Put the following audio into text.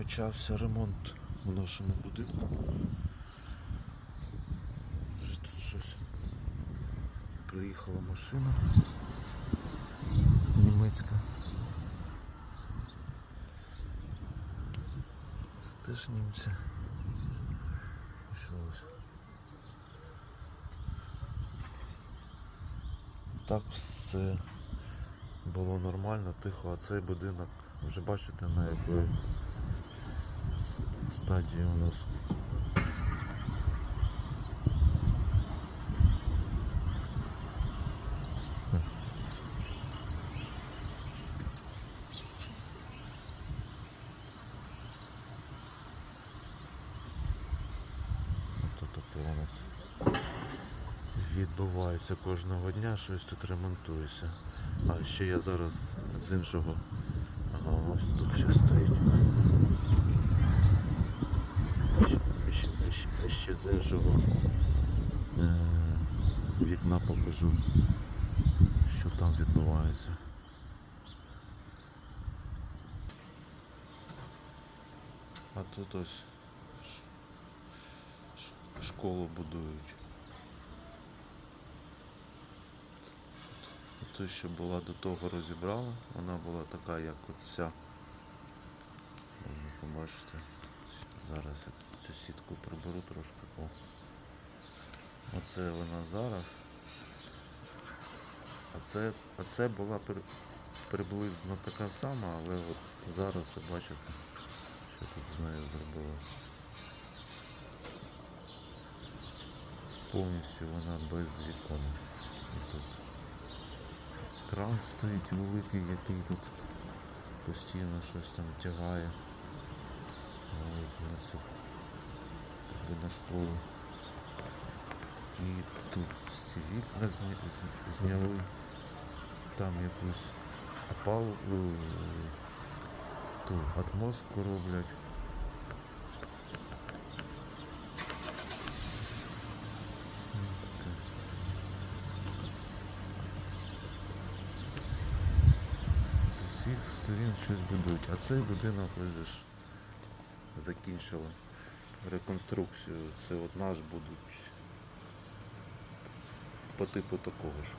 почався ремонт в нашому будинку. Вже тут щось. Приїхала машина німецька. Це теж німці. Що. Так все було нормально, тихо, а цей будинок вже бачите на якої стадії у нас. Відбувається кожного дня, щось тут ремонтується. А ще я зараз з іншого. Ага, ось тут ще стоїть. Ще, ще, ще, ще з іншого е, вікна покажу, що там відбувається. А тут ось школу будують. Ту, що була до того розібрала, вона була така, як от ця. Можна. Зараз я цю сітку приберу трошки. О. Оце вона зараз. А це, а це була при- приблизно така сама, але от зараз ви бачите, що тут з нею зробили. Повністю вона без вікон. Кран стоїть великий, який тут постійно щось там тягає. На цю на школу. І тут всі вікна зня- зняли. Там якусь опалу е, ту отмостку роблять. Усіх сторін щось будують. А цей будинок вже ж закінчили реконструкцію. Це от наш будуть по типу такого ж.